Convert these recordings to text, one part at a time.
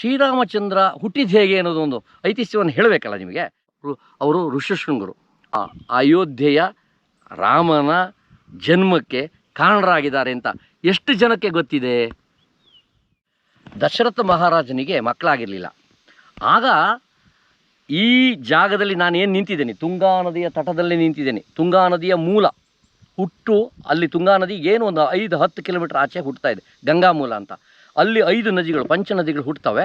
ಶ್ರೀರಾಮಚಂದ್ರ ಹುಟ್ಟಿದ ಹೇಗೆ ಅನ್ನೋದು ಒಂದು ಐತಿಹ್ಯವನ್ನು ಹೇಳಬೇಕಲ್ಲ ನಿಮಗೆ? ಅವರು ಋಷಶೃಂಗರು. ಆ ಅಯೋಧ್ಯೆಯ ರಾಮನ ಜನ್ಮಕ್ಕೆ ಕಾರಣರಾಗಿದ್ದಾರೆ ಅಂತ ಎಷ್ಟು ಜನಕ್ಕೆ ಗೊತ್ತಿದೆ? ದಶರಥ ಮಹಾರಾಜನಿಗೆ ಮಕ್ಕಳಾಗಿರಲಿಲ್ಲ. ಆಗ ಈ ಜಾಗದಲ್ಲಿ ನಾನು ಏನು ನಿಂತಿದ್ದೇನೆ? ತುಂಗಾ ನದಿಯ ತಟದಲ್ಲಿ ನಿಂತಿದ್ದೇನೆ. ತುಂಗಾ ನದಿಯ ಮೂಲ ಹುಟ್ಟು ಅಲ್ಲಿ ತುಂಗಾ ನದಿ ಏನು ಒಂದು ಐದು ಹತ್ತು ಕಿಲೋಮೀಟರ್ ಆಚೆ ಹುಟ್ಟುತ್ತಾ ಇದೆ. ಗಂಗಾ ಮೂಲ ಅಂತ. ಅಲ್ಲಿ ಐದು ನದಿಗಳು, ಪಂಚ ನದಿಗಳು ಹುಟ್ಟುತ್ತವೆ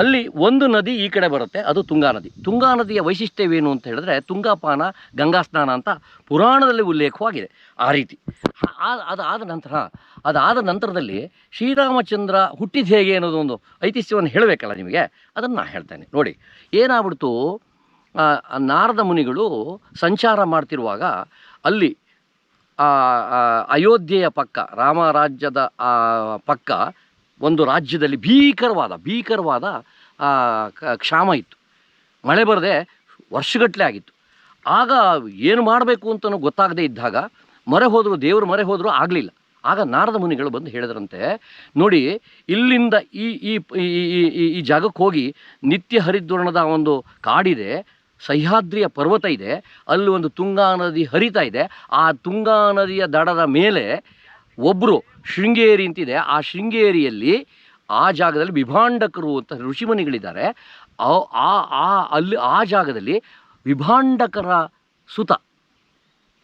ಅಲ್ಲಿ ಒಂದು ನದಿ ಈ ಕಡೆ ಬರುತ್ತೆ, ಅದು ತುಂಗಾ ನದಿ. ತುಂಗಾ ನದಿಯ ವೈಶಿಷ್ಟ್ಯವೇನು ಅಂತ ಹೇಳಿದ್ರೆ, ತುಂಗಾಪಾನ, ಗಂಗಾ ಸ್ನಾನ ಅಂತ ಪುರಾಣದಲ್ಲಿ ಉಲ್ಲೇಖವಾಗಿದೆ ಆ ರೀತಿ. ಅದಾದ ನಂತರ, ಅದಾದ ನಂತರದಲ್ಲಿ ಶ್ರೀರಾಮಚಂದ್ರ ಹುಟ್ಟಿದ ಹೇಗೆ ಅನ್ನೋದು ಒಂದು ಐತಿಹ್ಯವನ್ನು ಹೇಳಬೇಕಲ್ಲ ನಿಮಗೆ? ಅದನ್ನು ನಾನು ಹೇಳ್ತೇನೆ. ನೋಡಿ, ಏನಾಗ್ಬಿಡ್ತು? ನಾರದ ಮುನಿಗಳು ಸಂಚಾರ ಮಾಡ್ತಿರುವಾಗ ಅಲ್ಲಿ ಅಯೋಧ್ಯೆಯ ಪಕ್ಕ, ರಾಮರಾಜ್ಯದ ಪಕ್ಕ ಒಂದು ರಾಜ್ಯದಲ್ಲಿ ಭೀಕರವಾದ ಭೀಕರವಾದ ಕ್ಷಾಮ ಇತ್ತು. ಮಳೆ ಬರದೆ ವರ್ಷಗಟ್ಟಲೆ ಆಗಿತ್ತು. ಆಗ ಏನು ಮಾಡಬೇಕು ಅಂತಲೂ ಗೊತ್ತಾಗದೇ ಇದ್ದಾಗ ಮರೆ ಹೋದರು, ದೇವರು ಮರೆ ಹೋದರೂ ಆಗಲಿಲ್ಲ. ಆಗ ನಾರದ ಮುನಿಗಳು ಬಂದು ಹೇಳಿದ್ರಂತೆ, ನೋಡಿ, ಇಲ್ಲಿಂದ ಈ- ಈ- ಈ ಜಾಗಕ್ಕೆ ಹೋಗಿ ನಿತ್ಯ ಹರಿದ್ವರ್ಣದ ಒಂದು ಕಾಡಿದೆ, ಸಹ್ಯಾದ್ರಿಯ ಪರ್ವತ ಇದೆ, ಅಲ್ಲಿ ಒಂದು ತುಂಗಾ ನದಿ ಹರಿತಾ ಇದೆ, ಆ ತುಂಗಾ ನದಿಯ ದಡದ ಮೇಲೆ ಒಬ್ಬರು ಶೃಂಗೇರಿ ಅಂತಿದೆ. ಆ ಶೃಂಗೇರಿಯಲ್ಲಿ ಆ ಜಾಗದಲ್ಲಿ ವಿಭಾಂಡಕರು ಅಂತ ಋಷಿಮುನಿಗಳಿದ್ದಾರೆ. ಆ- ಆ, ಅಲ್ಲಿ, ಆ ಜಾಗದಲ್ಲಿ ವಿಭಾಂಡಕರ ಸುತ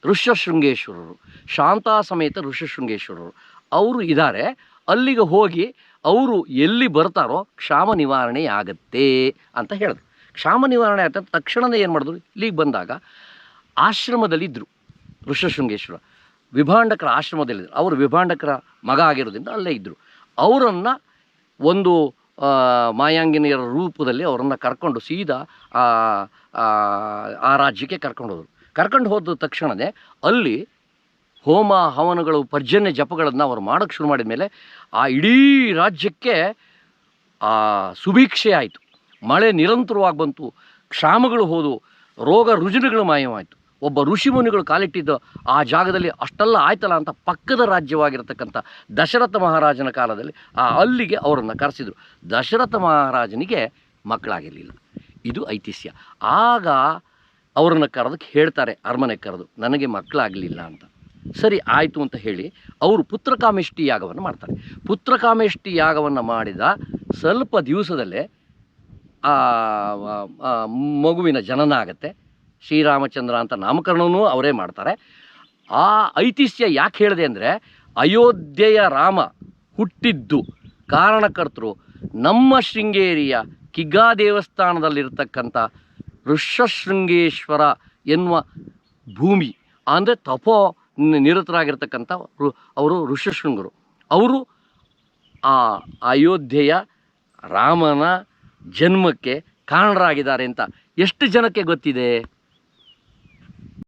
ಋಷ್ಯಶೃಂಗೇಶ್ವರರು ಶಾಂತಾ ಸಮೇತ ಋಷ್ಯಶೃಂಗೇಶ್ವರರು ಅವರು ಇದ್ದಾರೆ. ಅಲ್ಲಿಗೆ ಹೋಗಿ ಅವರು ಎಲ್ಲಿ ಬರ್ತಾರೋ ಕ್ಷಾಮ ನಿವಾರಣೆ ಆಗತ್ತೆ ಅಂತ ಹೇಳಿದ್ರು ಕ್ಷಾಮ ನಿವಾರಣೆ ಆದ ತಕ್ಷಣವೇ ಏನು ಮಾಡಿದ್ರು? ಇಲ್ಲಿಗೆ ಬಂದಾಗ ಆಶ್ರಮದಲ್ಲಿ ಇದ್ದರು ಋಷ್ಯಶೃಂಗೇಶ್ವರ ವಿಭಾಂಡಕರ ಆಶ್ರಮದಲ್ಲಿದ್ದರು. ಅವರು ವಿಭಾಂಡಕರ ಮಗ ಆಗಿರೋದ್ರಿಂದ ಅಲ್ಲೇ ಇದ್ದರು ಅವರನ್ನು ಒಂದು ಮಾಯಾಂಗಿನಿಯರ ರೂಪದಲ್ಲಿ ಅವರನ್ನು ಕರ್ಕೊಂಡು ಸೀದಾ ಆ, ರಾಜ್ಯಕ್ಕೆ ಕರ್ಕೊಂಡು ಹೋದರು. ಕರ್ಕೊಂಡು ಹೋದ ತಕ್ಷಣವೇ ಅಲ್ಲಿ ಹೋಮ ಹವನಗಳು ಪರ್ಜನ್ಯ ಜಪಗಳನ್ನು ಅವರು ಮಾಡೋಕ್ಕೆ ಶುರು ಮಾಡಿದ ಮೇಲೆ ಆ ಇಡೀ ರಾಜ್ಯಕ್ಕೆ ಆ ಸುಭೀಕ್ಷೆ ಆಯಿತು. ಮಳೆ ನಿರಂತರವಾಗಿ ಬಂತು. ಕ್ಷಾಮಗಳು ಹೋದವು. ರೋಗ ರುಜಿನಗಳು ಮಾಯವಾಯಿತು. ಒಬ್ಬ ಋಷಿಮುನಿಗಳು ಕಾಲಿಟ್ಟಿದ್ದು ಆ ಜಾಗದಲ್ಲಿ ಅಷ್ಟೆಲ್ಲ ಆಯ್ತಲ್ಲ ಅಂತ ಪಕ್ಕದ ರಾಜ್ಯವಾಗಿರತಕ್ಕಂಥ ದಶರಥ ಮಹಾರಾಜನ ಕಾಲದಲ್ಲಿ ಆ ಅಲ್ಲಿಗೆ ಅವರನ್ನು ಕರೆಸಿದರು. ದಶರಥ ಮಹಾರಾಜನಿಗೆ ಮಕ್ಕಳಾಗಿರಲಿಲ್ಲ. ಇದು ಐತಿಹ್ಯ. ಆಗ ಅವರನ್ನು ಕರೆದಕ್ಕೆ ಹೇಳ್ತಾರೆ, ಅರಮನೆ ಕರೆದು, ನನಗೆ ಮಕ್ಕಳಾಗಲಿಲ್ಲ ಅಂತ. ಸರಿ, ಆಯಿತು ಅಂತ ಹೇಳಿ ಅವರು ಪುತ್ರಕಾಮೇಷ್ಟಿ ಯಾಗವನ್ನು ಮಾಡ್ತಾರೆ. ಪುತ್ರಕಾಮೇಷ್ಟಿ ಯಾಗವನ್ನು ಮಾಡಿದ ಸ್ವಲ್ಪ ದಿವಸದಲ್ಲೇ ಮಗುವಿನ ಜನನ ಆಗತ್ತೆ. ಶ್ರೀರಾಮಚಂದ್ರ ಅಂತ ನಾಮಕರಣವೂ ಅವರೇ ಮಾಡ್ತಾರೆ. ಆ ಐತಿಹ್ಯ ಯಾಕೆ ಹೇಳಿದೆ ಅಂದರೆ, ಅಯೋಧ್ಯೆಯ ರಾಮ ಹುಟ್ಟಿದ್ದು ಕಾರಣಕರ್ತರು ನಮ್ಮ ಶೃಂಗೇರಿಯ ಕಿಗ್ಗಾ ದೇವಸ್ಥಾನದಲ್ಲಿರ್ತಕ್ಕಂಥ ಋಷ್ಯಶೃಂಗೇಶ್ವರ ಎನ್ನುವ ಭೂಮಿ, ಅಂದರೆ ತಪೋ ನಿರತರಾಗಿರ್ತಕ್ಕಂಥ ಅವರು ಋಷ್ಯಶೃಂಗರು. ಅವರು ಆ ಅಯೋಧ್ಯೆಯ ರಾಮನ ಜನ್ಮಕ್ಕೆ ಕಾರಣರಾಗಿದ್ದಾರೆ ಅಂತ ಎಷ್ಟು ಜನಕ್ಕೆ ಗೊತ್ತಿದೆ?